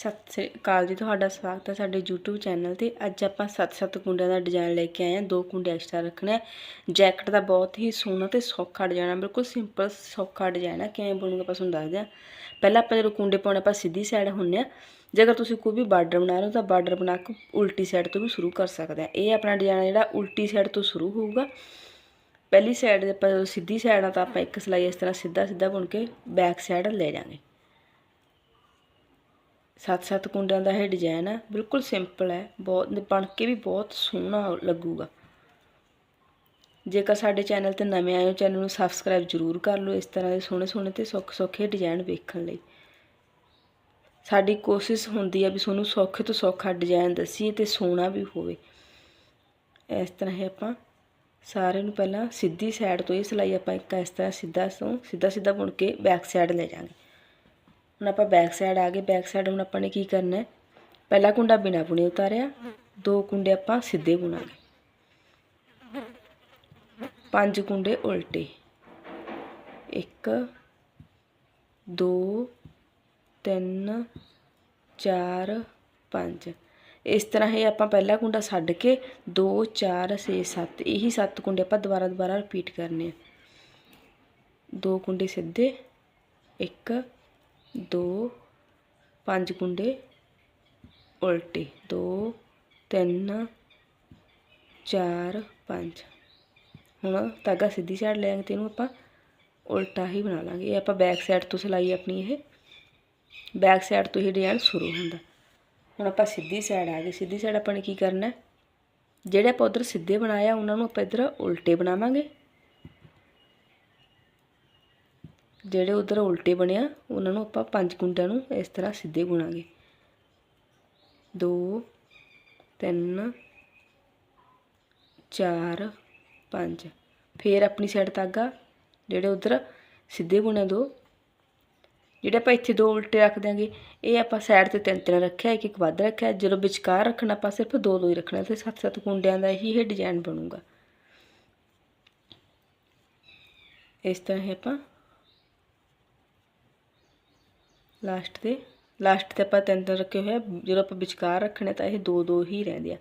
ਸਤਿ ਸ੍ਰੀ ਅਕਾਲ ਜੀ, ਤੁਹਾਡਾ ਸਵਾਗਤ ਹੈ ਸਾਡੇ YouTube ਚੈਨਲ ਤੇ। ਅੱਜ ਆਪਾਂ 7-7 ਕੁੰਡਿਆਂ ਦਾ ਡਿਜ਼ਾਈਨ ਲੈ ਕੇ ਆਏ ਹਾਂ। ਦੋ ਕੁੰਡੇ ਐਕਸਟਰਾ ਰੱਖਣੇ ਆ। ਜੈਕਟ ਦਾ ਬਹੁਤ ਹੀ ਸੋਹਣਾ ਤੇ ਸੌਖਾ ਡਿਜ਼ਾਈਨ ਹੈ ਬਿਲਕੁਲ ਸਿੰਪਲ ਸੌਖਾ ਡਿਜ਼ਾਈਨ ਹੈ ਕਿਵੇਂ ਬਣੂਗਾ ਆਪਾਂ ਤੁਹਾਨੂੰ ਦੱਸਦੇ ਹਾਂ। ਪਹਿਲਾਂ ਆਪਾਂ ਜਦੋਂ ਕੁੰਡੇ ਪਾਉਣੇ, ਆਪਾਂ ਸਿੱਧੀ ਸਾਈਡ ਹੁੰਨੇ ਆ ਜੇਕਰ ਤੁਸੀਂ ਕੋਈ ਵੀ ਬਾਰਡਰ ਬਣਾ ਰਹੇ ਹੋ, ਤਾਂ ਬਾਰਡਰ ਬਣਾ ਕੇ ਉਲਟੀ ਸਾਈਡ ਤੋਂ ਵੀ ਸ਼ੁਰੂ ਕਰ ਸਕਦੇ ਆ ਇਹ ਆਪਣਾ ਡਿਜ਼ਾਈਨ ਜਿਹੜਾ ਉਲਟੀ ਸਾਈਡ ਤੋਂ ਸ਼ੁਰੂ ਹੋਊਗਾ। ਪਹਿਲੀ ਸਾਈਡ ਦੇ ਆਪਾਂ ਸਿੱਧੀ ਸਾਈਡ ਆ, ਤਾਂ ਆਪਾਂ ਇੱਕ ਸਲਾਈ ਇਸ ਤਰ੍ਹਾਂ ਸਿੱਧਾ ਸਿੱਧਾ ਬੁਣ ਕੇ ਬੈਕ ਸਾਈਡ ਲੈ ਜਾਾਂਗੇ ਸੱਤ ਸੱਤ ਕੁੰਡਿਆਂ ਦਾ ਇਹ ਡਿਜ਼ਾਈਨ ਹੈ ਬਿਲਕੁਲ ਸਿੰਪਲ ਹੈ ਬਹੁਤ, ਬਣ ਕੇ ਵੀ ਬਹੁਤ ਸੋਹਣਾ ਲੱਗੂਗਾ। ਜੇਕਰ ਸਾਡੇ ਚੈਨਲ ਤੇ ਨਵੇਂ ਆਏ ਹੋ ਚੈਨਲ ਨੂੰ ਸਬਸਕ੍ਰਾਈਬ ਜ਼ਰੂਰ ਕਰ ਲਓ ਇਸ ਤਰ੍ਹਾਂ ਦੇ ਸੋਹਣੇ ਸੋਹਣੇ ਤੇ ਸੌਖੇ ਸੌਖੇ ਡਿਜ਼ਾਈਨ ਵੇਖਣ ਲਈ। ਸਾਡੀ ਕੋਸ਼ਿਸ਼ ਹੁੰਦੀ ਹੈ ਵੀ ਤੁਹਾਨੂੰ ਸੌਖੇ ਤੋਂ ਸੌਖਾ ਡਿਜ਼ਾਈਨ ਦਸੀਏ ਤੇ ਸੋਹਣਾ ਵੀ ਹੋਵੇ। ਇਸ ਤਰ੍ਹਾਂ ਹੀ ਆਪਾਂ ਸਾਰੇ ਨੂੰ ਪਹਿਲਾਂ ਸਿੱਧੀ ਸਾਈਡ ਤੋਂ ਇਹ ਸਲਾਈ ਆਪਾਂ ਇੱਕ ਇਸ ਤਰ੍ਹਾਂ ਸਿੱਧਾ ਤੋਂ ਸਿੱਧਾ ਸਿੱਧਾ ਬੁਣ ਕੇ ਬੈਕ ਸਾਈਡ ਲੈ ਜਾਾਂਗੇ ਹੁਣ ਆਪਾਂ ਬੈਕ ਸਾਈਡ ਆ ਗਏ। ਬੈਕ ਸਾਈਡ ਹੁਣ ਆਪਾਂ ਨੇ ਕੀ ਕਰਨਾ ਹੈ? ਪਹਿਲਾ ਕੁੰਡਾ ਬਿਨਾ ਬੁਣੇ ਉਤਾਰਿਆ। ਦੋ ਕੁੰਡੇ ਆਪਾਂ ਸਿੱਧੇ ਬੁਣਾਂਗੇ ਪੰਜ ਕੁੰਡੇ ਉਲਟੇ। 1 2 3 4 5 ਇਸ ਤਰ੍ਹਾਂ ਹੀ ਆਪਾਂ ਪਹਿਲਾ ਕੁੰਡਾ ਛੱਡ ਕੇ 2 4 6 7 ਇਹੀ 7 ਕੁੰਡੇ ਆਪਾਂ ਦੁਬਾਰਾ ਦੁਬਾਰਾ ਰਿਪੀਟ ਕਰਨੇ ਆ। ਦੋ ਕੁੰਡੇ ਸਿੱਧੇ। 1 2 5 ਕੁੰਡੇ ਉਲਟੇ 2 3 4 5 ਹੁਣ ਧਾਗਾ ਸਿੱਧੀ ਸਾਈਡ ਲੈ ਕੇ ਤੇ ਇਹਨੂੰ ਆਪਾਂ ਉਲਟਾ ਹੀ ਬਣਾ ਲਾਂਗੇ। ਇਹ ਆਪਾਂ ਬੈਕ ਸਾਈਡ ਤੋਂ ਸਿਲਾਈ ਆਪਣੀ ਇਹ। ਬੈਕ ਸਾਈਡ ਤੋਂ ਹੀ ਡਿਜ਼ਾਈਨ ਸ਼ੁਰੂ ਹੁੰਦਾ। ਹੁਣ ਆਪਾਂ ਸਿੱਧੀ ਸਾਈਡ ਆ ਗਏ। ਸਿੱਧੀ ਸਾਈਡ ਆਪਾਂ ਨੇ ਕੀ ਕਰਨਾ ਜਿਹੜੇ ਆਪਾਂ ਉਧਰ ਸਿੱਧੇ ਬਣਾਇਆ ਉਹਨਾਂ ਨੂੰ ਆਪਾਂ ਇਧਰ ਉਲਟੇ ਬਣਾਵਾਂਗੇ। ਜਿਹੜੇ ਉਧਰ ਉਲਟੇ ਬਣਿਆ ਉਹਨਾਂ ਨੂੰ ਆਪਾਂ ਪੰਜ ਕੁੰਡਿਆਂ ਨੂੰ ਇਸ ਤਰ੍ਹਾਂ ਸਿੱਧੇ ਬੁਣਾਂਗੇ 2 3 4 5 ਫੇਰ ਆਪਣੀ ਸਾਈਡ ਤਾਗਾ ਜਿਹੜੇ ਉਧਰ ਸਿੱਧੇ ਬੁਣੇ ਦੋ। ਜਿਹੜੇ ਆਪਾਂ ਇੱਥੇ ਦੋ ਉਲਟੇ ਰੱਖ ਦਿਆਂਗੇ, ਇਹ ਆਪਾਂ ਸਾਈਡ ਤੇ ਤਿੰਨ ਤਿੰਨ ਰੱਖਿਆ, ਇੱਕ ਇੱਕ ਵੱਧ ਰੱਖਿਆ। ਜਦੋਂ ਵਿਚਕਾਰ ਰੱਖਣਾ, ਆਪਾਂ ਸਿਰਫ ਦੋ ਦੋ ਹੀ ਰੱਖਣਾ ਤੇ ਸੱਤ ਸੱਤ ਕੁੰਡਿਆਂ ਦਾ ਹੀ ਇਹ ਡਿਜ਼ਾਈਨ ਬਣੂਗਾ। ਇਸ ਤਰ੍ਹਾਂ ਹੀ ਆਪਾਂ ਲਾਸਟ ਤੇ ਲਾਸਟ ਤੇ ਆਪਾਂ ਤਿੰਨ ਤਿੰਨ ਰੱਖੇ ਹੋਏ ਆ। ਜਦੋਂ ਆਪਾਂ ਵਿਚਕਾਰ ਰੱਖਣੇ ਤਾਂ ਇਹ ਦੋ ਦੋ ਹੀ ਰਹਿੰਦੇ ਆ।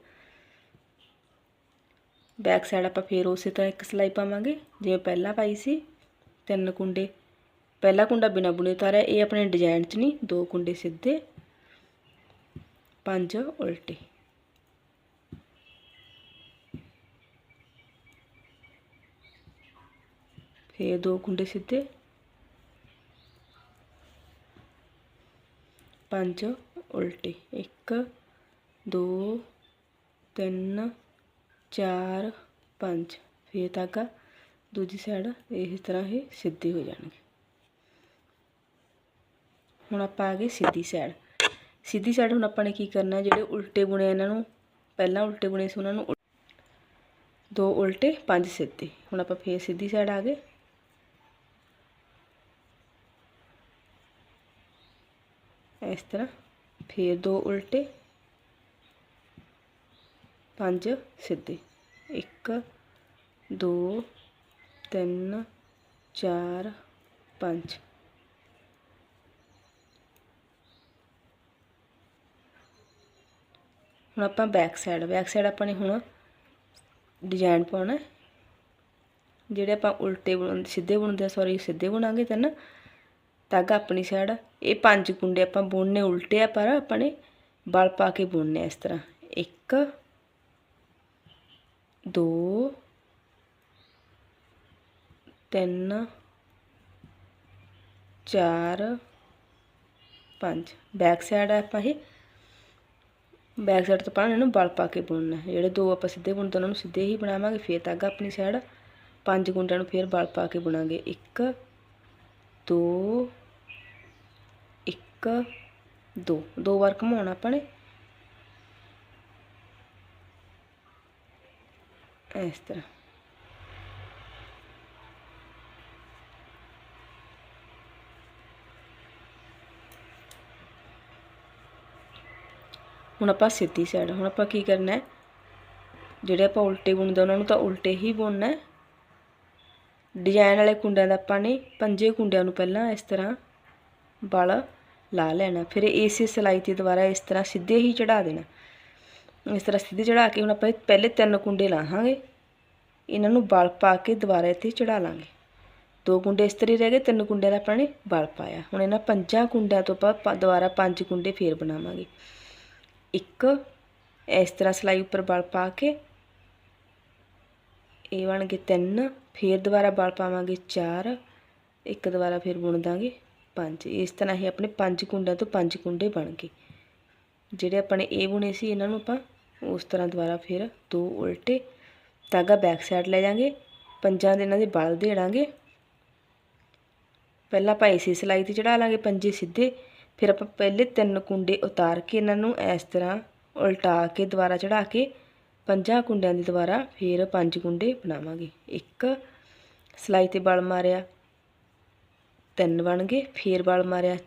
ਬੈਕ ਸਾਈਡ ਆਪਾਂ ਫੇਰ ਉਸੇ ਤਰ੍ਹਾਂ ਇੱਕ ਸਲਾਈ ਪਾਵਾਂਗੇ। ਜਿਵੇਂ ਪਹਿਲਾਂ ਪਾਈ ਸੀ, ਤਿੰਨ ਕੁੰਡੇ। ਪਹਿਲਾ ਕੁੰਡਾ ਬਿਨਾ ਬੁਣੇ ਤਾਰਿਆ ਇਹ ਆਪਣੇ ਡਿਜ਼ਾਈਨ 'ਚ ਨਹੀਂ, ਦੋ ਕੁੰਡੇ ਸਿੱਧੇ। ਪੰਜ ਉਲਟੇ। ਫੇਰ ਦੋ ਕੁੰਡੇ ਸਿੱਧੇ। ਪੰਜ, ਉਲਟੇ ਇੱਕ, ਦੋ, ਤਿੰਨ, ਚਾਰ, ਪੰਜ। ਫਿਰ ਧਾਗਾ ਦੂਜੀ ਸਾਈਡ ਇਸ ਤਰ੍ਹਾਂ ਇਹ ਸਿੱਧੇ ਹੋ ਜਾਣਗੇ। ਹੁਣ ਆਪਾਂ ਆ ਗਏ ਸਿੱਧੀ ਸਾਈਡ ਸਿੱਧੀ ਸਾਈਡ ਹੁਣ ਆਪਾਂ ਨੇ ਕੀ ਕਰਨਾ, ਜਿਹੜੇ ਉਲਟੇ ਬੁਣੇ ਇਹਨਾਂ ਨੂੰ, ਪਹਿਲਾਂ ਉਲਟੇ ਬੁਣੇ ਸੀ ਉਹਨਾਂ ਨੂੰ ਦੋ ਉਲਟੇ, ਪੰਜ ਸਿੱਧੇ। ਹੁਣ ਆਪਾਂ ਫੇਰ ਸਿੱਧੀ ਸਾਈਡ ਆ ਗਏ। ਇਸ ਤਰ੍ਹਾਂ ਫੇਰ ਦੋ ਉਲਟੇ, ਪੰਜ ਸਿੱਧੇ। 1 2 3 4 5 ਹੁਣ ਆਪਾਂ ਬੈਕ ਸਾਈਡ ਬੈਕ ਸਾਈਡ ਆਪਾਂ ਨੇ ਹੁਣ ਡਿਜ਼ਾਈਨ ਪਾਉਣਾ ਜਿਹੜੇ ਆਪਾਂ ਉਲਟੇ ਬੁਣਦੇ ਸਿੱਧੇ ਬੁਣਦੇ ਸੌਰੀ ਸਿੱਧੇ ਬੁਣਾਂਗੇ ਤਾਂ ਧਾਗਾ ਆਪਣੀ ਸਾਈਡ। ਇਹ ਪੰਜ ਗੁੰਡੇ ਆਪਾਂ ਬੁਣਨੇ, ਉਲਟੇ ਆ, ਪਰ ਆਪਾਂ ਨੇ ਬਲ ਪਾ ਕੇ ਬੁਣਨੇ ਇਸ ਤਰ੍ਹਾਂ। 1 2 3 4 5 ਬੈਕ ਸਾਈਡ ਆਪਾਂ ਇਹ। ਬੈਕ ਸਾਈਡ ਤੋਂ ਪਾਣਾ ਇਹਨੂੰ ਬਲ ਪਾ ਕੇ ਬੁਣਨਾ। ਜਿਹੜੇ ਦੋ ਆਪਾਂ ਸਿੱਧੇ ਬੁਣਦੇ, ਉਹਨਾਂ ਨੂੰ ਸਿੱਧੇ ਹੀ ਬਣਾਵਾਂਗੇ। ਫੇਰ ਧਾਗਾ ਆਪਣੀ ਸਾਈਡ ਪੰਜ ਕੁੰਡਿਆਂ ਨੂੰ ਫੇਰ ਬਲ ਪਾ ਕੇ ਬੁਣਾਂਗੇ। 1 2 1 2 ਦੋ ਵਾਰ ਘਮਾਉਣਾ ਆਪਾਂ ਨੇ ਇਸ ਤਰ੍ਹਾਂ। ਹੁਣ ਆਪਾਂ ਸਿੱਧੀ ਸਾਈਡ ਹੁਣ ਆਪਾਂ ਕੀ ਕਰਨਾ ਹੈ? ਜਿਹੜੇ ਆਪਾਂ ਉਲਟੇ ਬੁਣਦੇ ਉਹਨਾਂ ਨੂੰ ਤਾਂ ਉਲਟੇ ਹੀ ਬੁਣਨਾ ਹੈ। ਡਿਜ਼ਾਈਨ ਵਾਲੇ ਕੁੰਡਿਆਂ ਦਾ ਆਪਾਂ ਨੇ ਪੰਜੇ ਕੁੰਡਿਆਂ ਨੂੰ ਪਹਿਲਾਂ ਇਸ ਤਰ੍ਹਾਂ ਵਲ ਲਾ ਲੈਣਾ। ਫਿਰ ਇਸੇ ਸਿਲਾਈ ਤੇ ਦੁਬਾਰਾ ਇਸ ਤਰ੍ਹਾਂ ਸਿੱਧੇ ਹੀ ਚੜਾ ਦੇਣਾ। ਇਸ ਤਰ੍ਹਾਂ ਸਿੱਧੇ ਚੜਾ ਕੇ ਹੁਣ ਆਪਾਂ ਪਹਿਲੇ ਤਿੰਨ ਕੁੰਡੇ ਲਾਹਾਂਗੇ। ਇਹਨਾਂ ਨੂੰ ਬਲ ਪਾ ਕੇ ਦੁਬਾਰਾ ਇੱਥੇ ਚੜਾ ਲਾਂਗੇ। ਦੋ ਕੁੰਡੇ ਇਸ ਤਰ੍ਹਾਂ ਹੀ ਰਹਿ ਗਏ, ਤਿੰਨ ਕੁੰਡਿਆਂ ਦਾ ਆਪਾਂ ਨੇ ਬਲ ਪਾਇਆ। ਹੁਣ ਇਹਨਾਂ ਪੰਜਾਂ ਕੁੰਡਿਆਂ ਤੋਂ ਆਪਾਂ ਦੁਬਾਰਾ ਪੰਜ ਕੁੰਡੇ ਫੇਰ ਬਣਾਵਾਂਗੇ। ਇੱਕ ਇਸ ਤਰ੍ਹਾਂ ਸਿਲਾਈ ਉੱਪਰ ਬਲ ਪਾ ਕੇ, ਇਹ ਬਣ ਗਏ ਤਿੰਨ। ਫੇਰ ਦੁਬਾਰਾ ਬਲ ਪਾਵਾਂਗੇ ਚਾਰ। ਇੱਕ ਦੁਬਾਰਾ ਫੇਰ ਬੁਣ ਦਾਂਗੇ ਪੰਜ, ਇਸ ਤਰ੍ਹਾਂ ਹੀ ਆਪਣੇ ਪੰਜ ਕੁੰਡਿਆਂ ਤੋਂ ਪੰਜ ਕੁੰਡੇ ਬਣ ਗਏ। ਜਿਹੜੇ ਆਪਣੇ ਇਹ ਬੁਣੇ ਸੀ, ਇਹਨਾਂ ਨੂੰ ਆਪਾਂ ਉਸ ਤਰ੍ਹਾਂ ਦੁਬਾਰਾ ਫਿਰ ਦੋ ਉਲਟੇ ਧਾਗਾ ਬੈਕ ਸਾਈਡ ਲੈ ਜਾਾਂਗੇ, ਪੰਜਾਂ ਦੇ ਇਹਨਾਂ ਦੇ ਬਲ ਦੇੜਾਂਗੇ ਪਹਿਲਾਂ ਆਪਾਂ ਇਸੇ ਸਿਲਾਈ ਤੇ ਚੜਾ ਲਾਂਗੇ ਪੰਜੇ ਸਿੱਧੇ, ਫਿਰ ਆਪਾਂ ਪਹਿਲੇ ਤਿੰਨ ਕੁੰਡੇ ਉਤਾਰ ਕੇ ਇਹਨਾਂ ਨੂੰ ਇਸ ਤਰ੍ਹਾਂ ਉਲਟਾ ਕੇ ਦੁਬਾਰਾ ਚੜਾ ਕੇ ਪੰਜਾਂ ਕੁੰਡਿਆਂ ਦੇ ਦੁਬਾਰਾ ਫਿਰ ਪੰਜ ਕੁੰਡੇ ਬਣਾਵਾਂਗੇ। ਇੱਕ ਸਿਲਾਈ ਤੇ ਬਲ ਮਾਰਿਆ ਤਿੰਨ ਬਣ ਗਏ, ਫੇਰ ਬਲ ਮਾਰਿਆ,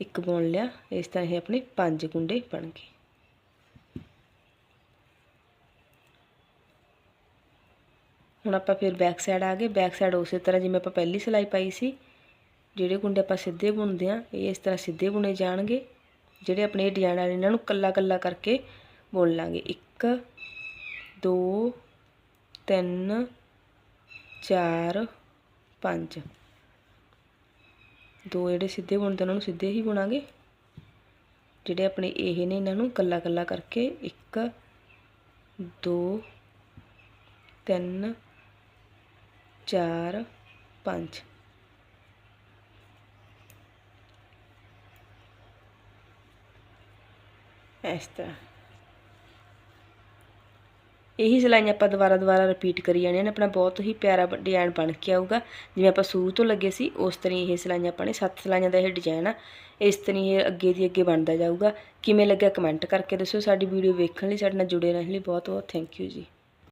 ਇੱਕ ਬੁਣ ਲਿਆ, ਇਸ ਤਰ੍ਹਾਂ ਇਹ ਆਪਣੇ ਪੰਜ ਗੁੰਡੇ ਬਣ ਗਏ। ਹੁਣ ਆਪਾਂ ਫਿਰ ਬੈਕ ਸਾਈਡ ਆ ਗਏ ਬੈਕ ਸਾਈਡ ਉਸੇ ਤਰ੍ਹਾਂ ਜਿਵੇਂ ਆਪਾਂ ਪਹਿਲੀ ਸਿਲਾਈ ਪਾਈ ਸੀ, ਜਿਹੜੇ ਗੁੰਡੇ ਆਪਾਂ ਸਿੱਧੇ ਬੁਣਦੇ ਆ ਇਹ ਇਸ ਤਰ੍ਹਾਂ ਸਿੱਧੇ ਬੁਣੇ ਜਾਣਗੇ, ਜਿਹੜੇ ਆਪਣੇ ਇਹ ਡਿਜ਼ਾਈਨ ਵਾਲੇ ਇਹਨਾਂ ਨੂੰ ਕੱਲਾ ਕੱਲਾ ਕਰਕੇ ਬੁਣ ਲਾਂਗੇ। 1 2 3 4 5 ਦੋ ਜਿਹੜੇ ਸਿੱਧੇ ਬੁਣਦੇ ਉਹਨਾਂ ਨੂੰ ਸਿੱਧੇ ਹੀ ਬੁਣਾਂਗੇ। ਜਿਹੜੇ ਆਪਣੇ ਇਹ ਨੇ, ਇਹਨਾਂ ਨੂੰ ਕੱਲਾ ਕੱਲਾ ਕਰਕੇ 1 2 3 4 5 ਇਸ ਤਰ੍ਹਾਂ। ਇਹੀ ਸਿਲਾਈਆਂ ਆਪਾਂ ਦੁਬਾਰਾ ਦੁਬਾਰਾ ਰਿਪੀਟ ਕਰੀ ਜਾਣੀਆਂ ਨੇ, ਆਪਣਾ ਬਹੁਤ ਹੀ ਪਿਆਰਾ ਡਿਜ਼ਾਈਨ ਬਣ ਕੇ ਆਊਗਾ। ਜਿਵੇਂ ਆਪਾਂ ਸ਼ੁਰੂ ਤੋਂ ਲੱਗੇ ਸੀ, ਉਸ ਤਰ੍ਹਾਂ ਇਹ ਸਿਲਾਈਆਂ ਆਪਾਂ ਨੇ, ਸੱਤ ਸਿਲਾਈਆਂ ਦਾ ਇਹ ਡਿਜ਼ਾਈਨ ਆ। ਇਸ ਤਰ੍ਹਾਂ ਇਹ ਅੱਗੇ ਦੀ ਅੱਗੇ ਬਣਦਾ ਜਾਊਗਾ। ਕਿਵੇਂ ਲੱਗਿਆ ਕਮੈਂਟ ਕਰਕੇ ਦੱਸਿਓ, ਸਾਡੀ ਵੀਡੀਓ ਵੇਖਣ ਲਈ, ਸਾਡੇ ਨਾਲ ਜੁੜੇ ਰਹਿਣ ਲਈ ਬਹੁਤ ਬਹੁਤ ਥੈਂਕ ਯੂ ਜੀ।